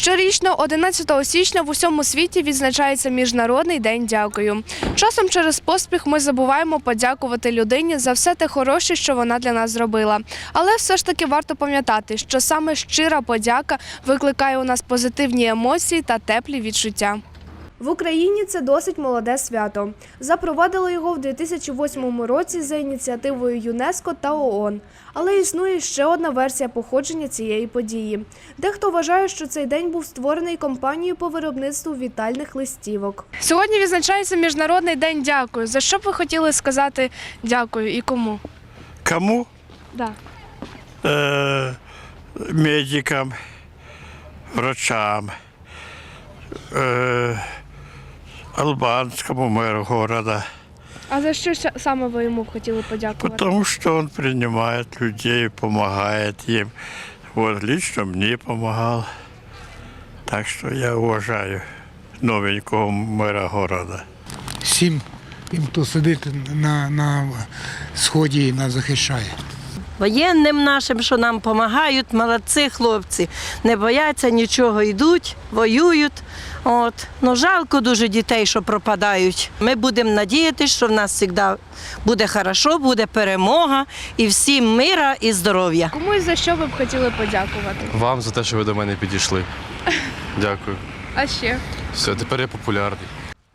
Щорічно, 11 січня, в усьому світі відзначається Міжнародний день дякую. Часом через поспіх ми забуваємо подякувати людині за все те хороше, що вона для нас зробила. Але все ж таки варто пам'ятати, що саме щира подяка викликає у нас позитивні емоції та теплі відчуття. В Україні це досить молоде свято. Запровадили його в 2008 році за ініціативою ЮНЕСКО та ООН. Але існує ще одна версія походження цієї події. Дехто вважає, що цей день був створений компанією по виробництву вітальних листівок. Сьогодні відзначається Міжнародний день дякую. За що б ви хотіли сказати дякую і кому? Кому? Да. Э, медикам, врачам, э, албанскому мэру города. А за що саме ви йому хотіли подякувати? Потому что он принимает людей, помогает им. Вот лично мне помогал. Так что я уважаю новенького мэра города. всім тим, хто сидить на, на сході і нас захищає. Воєнним нашим, що нам допомагають, молодці хлопці. Не бояться нічого, йдуть, воюють. От. Ну, жалко дуже дітей, що пропадають. Ми будемо надіятися, що в нас завжди буде хорошо, буде перемога і всім мира і здоров'я. Кому і за що ви б хотіли подякувати? Вам за те, що ви до мене підійшли. Дякую. А ще? Все, тепер я популярний.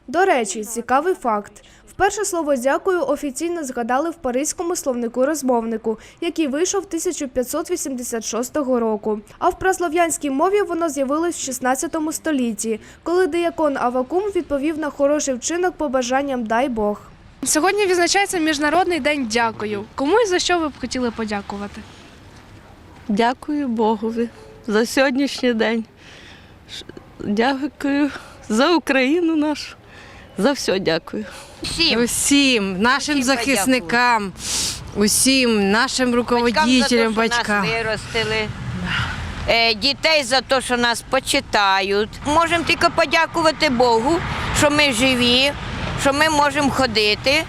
До речі, цікавий факт. Вперше слово дякую офіційно згадали в паризькому словнику-розмовнику, який вийшов 1586 року. А в праслов'янській мові воно з'явилось в 16 столітті, коли диякон Авакум відповів на хороший вчинок побажанням дай Бог. Сьогодні відзначається Міжнародний день дякую. Кому і за що ви б хотіли подякувати? Дякую Богові за сьогоднішній день. Дякую за Україну нашу. За все дякую. Усім нашим захисникам, усім нашим руководителям, батькам. Нас виростили. Е, Дітей за те, що нас почитають. Можемо тільки подякувати Богу, що ми живі, що ми можемо ходити,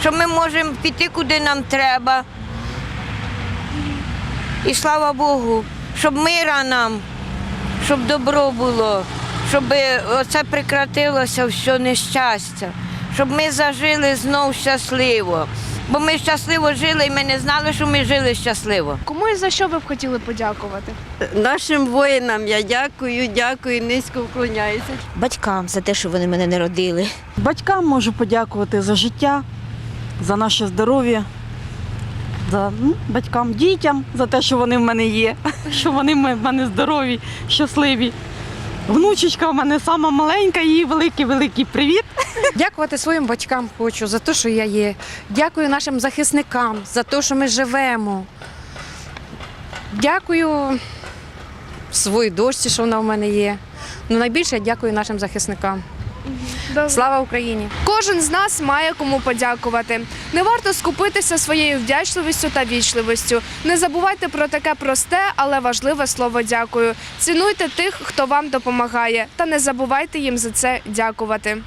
що ми можемо піти куди нам треба. І слава Богу, щоб мира нам, щоб добро було, щоб оце прекратилося все нещастя, щоб ми зажили знов щасливо. Бо ми щасливо жили і ми не знали, що ми жили щасливо. Кому і за що ви б хотіли подякувати? Нашим воїнам я дякую, дякую, низько вклоняюся. батькам за те, що вони мене не родили. Батькам можу подякувати за життя, за наше здоров'я, за ну, батькам, дітям за те, що вони в мене є, що вони в мене здорові, щасливі. Внучечка в мене сама маленька, їй великий-великий привіт. Дякувати своїм батькам хочу за те, що я є. Дякую нашим захисникам за те, що ми живемо. Дякую своїй дочці, що вона в мене є. Ну, найбільше я дякую нашим захисникам. Слава Україні! Кожен з нас має кому подякувати. Не варто скупитися своєю вдячливістю та вічливістю. Не забувайте про таке просте, але важливе слово дякую. Цінуйте тих, хто вам допомагає, та не забувайте їм за це дякувати.